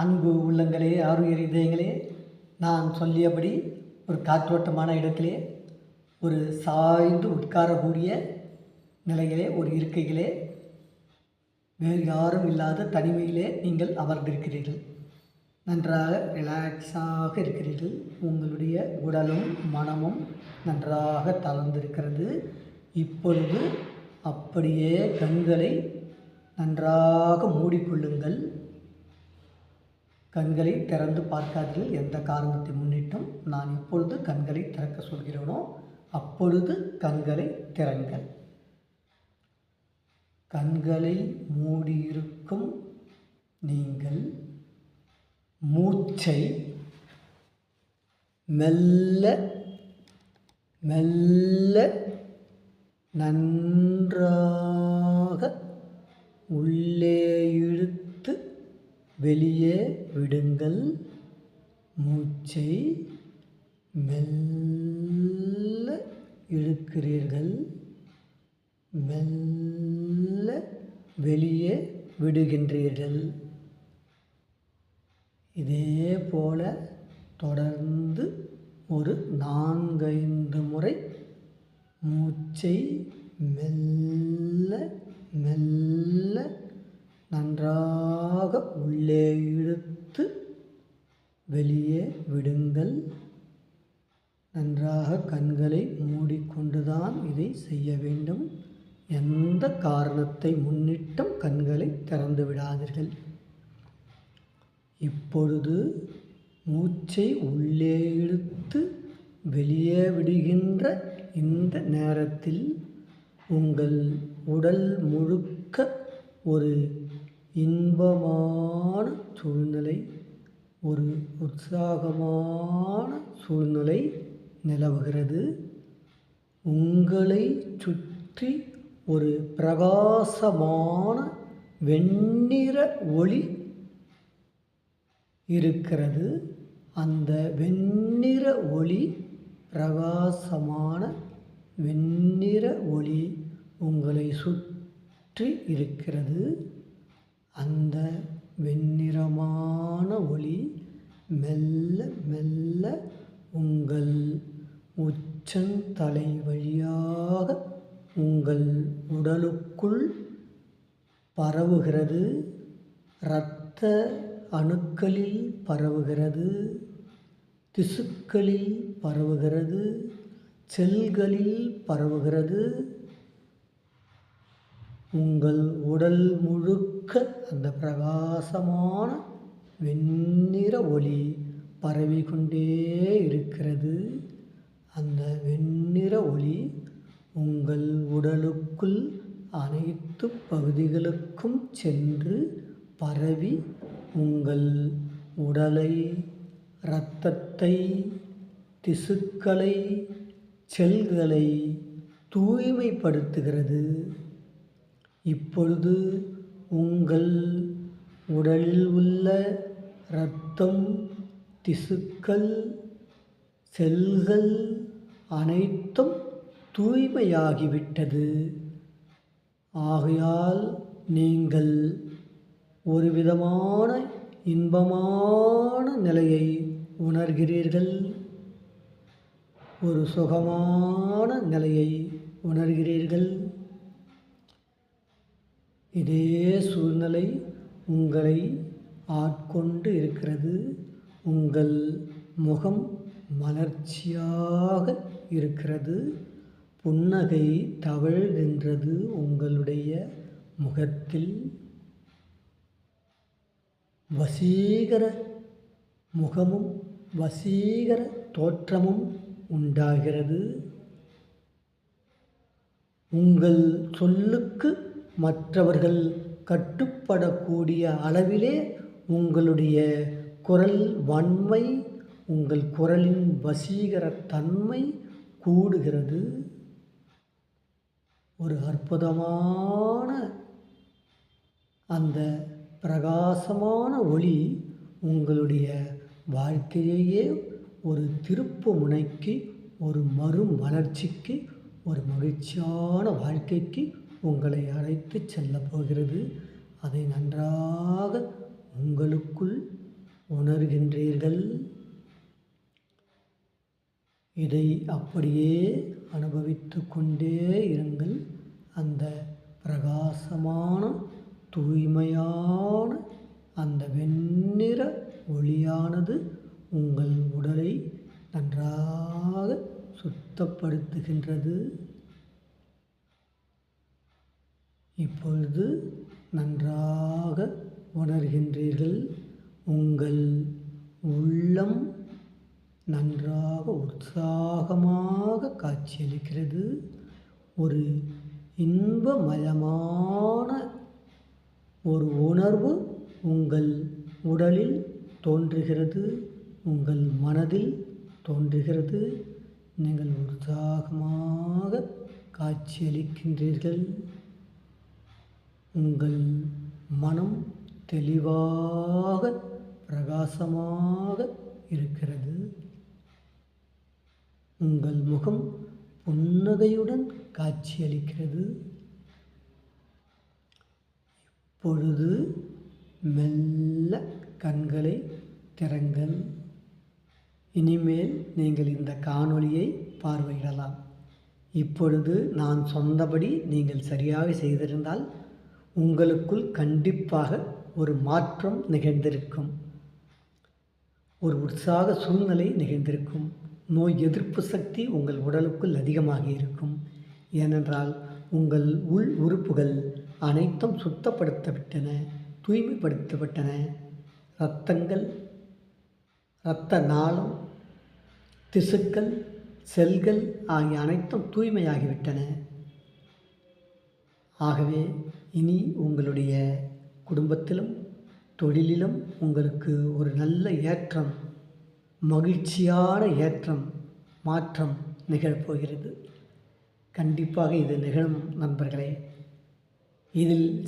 அன்பு உள்ளங்களே ஆறுயிர் இதயங்களே நான் சொல்லியபடி ஒரு காற்றோட்டமான இடத்திலே ஒரு சாய்ந்து உட்காரக்கூடிய நிலையிலே ஒரு இருக்கைகளே வேறு யாரும் இல்லாத தனிமையிலே நீங்கள் அமர்ந்திருக்கிறீர்கள். நன்றாக ரிலாக்ஸாக இருக்கிறீர்கள். உங்களுடைய உடலும் மனமும் நன்றாக தளர்ந்திருக்கிறது. இப்பொழுது அப்படியே கண்களை நன்றாக மூடிக்கொள்ளுங்கள். கண்களை திறந்து பார்க்காதீர்கள். எந்த காரணத்தை முன்னிட்டும் நான் எப்பொழுது கண்களை திறக்க சொல்கிறேனோ அப்பொழுது கண்களை திறங்கள். கண்களை மூடியிருக்கும் நீங்கள் மூச்சை மெல்ல மெல்ல நன்றாக உள் வெளியே விடுங்கள். மூச்சை மெல்ல இழுக்கிறீர்கள். மெல்ல வெளியே விடுகின்றீர்கள். இதே போல தொடர்ந்து ஒரு நான்கைந்து முறை மூச்சை மெல்ல மெல்ல நன்றாக உள்ளே இழுத்து வெளியே விடுங்கள். நன்றாக கண்களை மூடிக்கொண்டுதான் இதை செய்ய வேண்டும். எந்த காரணத்தை முன்னிட்டும் கண்களை திறந்து விடாதீர்கள். இப்பொழுது மூச்சை உள்ளே இழுத்து வெளியே விடுகின்ற இந்த நேரத்தில் உங்கள் உடல் முழுக்க ஒரு இன்பமான சூழ்நிலை ஒரு உற்சாகமான சூழ்நிலை நிலவுகிறது. உங்களை சுற்றி ஒரு பிரகாசமான வெண்ணிற ஒளி இருக்கிறது. அந்த வெண்ணிற ஒளி பிரகாசமான வெண்ணிற ஒளி உங்களை சுற்றி இருக்கிறது. அந்த வெண்ணிறமான ஒளி மெல்ல மெல்ல உங்கள் உச்சந்தலை வழியாக உங்கள் உடலுக்குள் பரவுகிறது. இரத்த அணுக்களில் பரவுகிறது. திசுக்களில் பரவுகிறது. செல்களில் பரவுகிறது. உங்கள் உடல் முழுக்க அந்த பிரகாசமான வெண்ணிற ஒளி பரவிக்கொண்டே இருக்கிறது. அந்த வெண்ணிற ஒளி உங்கள் உடலுக்குள் அனைத்து பகுதிகளுக்கும் சென்று பரவி உங்கள் உடலை இரத்தத்தை திசுக்களை செல்களை தூய்மைப்படுத்துகிறது. இப்பொழுது உங்கள் உடலில் உள்ள இரத்தம் திசுக்கள் செல்கள் அனைத்தும் தூய்மையாகிவிட்டது. ஆகையால் நீங்கள் ஒரு விதமான இன்பமான நிலையை உணர்கிறீர்கள். ஒரு சுகமான நிலையை உணர்கிறீர்கள். இதே சூழ்நிலை உங்களை ஆட்கொண்டு இருக்கிறது. உங்கள் முகம் மலர்ச்சியாக இருக்கிறது. புன்னகை தவழ்கின்றது உங்களுடைய முகத்தில். வசீகர முகமும் வசீகர தோற்றமும் உண்டாகிறது. உங்கள் சொல்லுக்கு மற்றவர்கள் கட்டுப்படக்கூடிய அளவிலே உங்களுடைய குரல் வன்மை உங்கள் குரலின் வசீகர தன்மை கூடுகிறது. ஒரு அற்புதமான அந்த பிரகாசமான ஒளி உங்களுடைய வாழ்க்கையையே ஒரு திருப்பு முனைக்கு ஒரு மறுமலர்ச்சிக்கு ஒரு மகிழ்ச்சியான வாழ்க்கைக்கு உங்களை அழைத்து செல்லப் போகிறது அதை நன்றாக உங்களுக்குள் உணர்கின்றீர்கள். இதை அப்படியே அனுபவித்து கொண்டே இருங்கள். அந்த பிரகாசமான தூய்மையான அந்த வெண்ணிற ஒளியானது உங்கள் உடலை நன்றாக சுத்தப்படுத்துகின்றது. இப்பொழுது நன்றாக உணர்கின்றீர்கள். உங்கள் உள்ளம் நன்றாக உற்சாகமாக காட்சியளிக்கிறது. ஒரு இன்பமயமான ஒரு உணர்வு உங்கள் உடலில் தோன்றுகிறது. உங்கள் மனதில் தோன்றுகிறது. நீங்கள் உற்சாகமாக காட்சியளிக்கின்றீர்கள். உங்கள் மனம் தெளிவாக பிரகாசமாக இருக்கிறது. உங்கள் முகம் புன்னகையுடன் காட்சியளிக்கிறது. இப்பொழுது மெல்ல கண்களை திறங்கள். இனிமேல் நீங்கள் இந்த காணொளியை பார்வையிடலாம். இப்பொழுது நான் சொன்னபடி நீங்கள் சரியாக செய்திருந்தால் உங்களுக்குள் கண்டிப்பாக ஒரு மாற்றம் நிகழ்ந்திருக்கும். ஒரு உற்சாக சூழ்நிலை நிகழ்ந்திருக்கும். நோய் எதிர்ப்பு சக்தி உங்கள் உடலுக்குள் அதிகமாக இருக்கும். ஏனென்றால் உங்கள் உள் உறுப்புகள் அனைத்தும் சுத்தப்படுத்தப்பட்டன தூய்மைப்படுத்தப்பட்டன. இரத்தங்கள் இரத்த நாளம் திசுக்கள் செல்கள் ஆகிய அனைத்தும் தூய்மையாகிவிட்டன. ஆகவே இனி உங்களுடைய குடும்பத்திலும் தொழிலிலும் உங்களுக்கு ஒரு நல்ல ஏற்றம் மகிழ்ச்சியான ஏற்றம் மாற்றம் நிகழப்போகிறது. கண்டிப்பாக இது நிகழும் நண்பர்களே. இதில்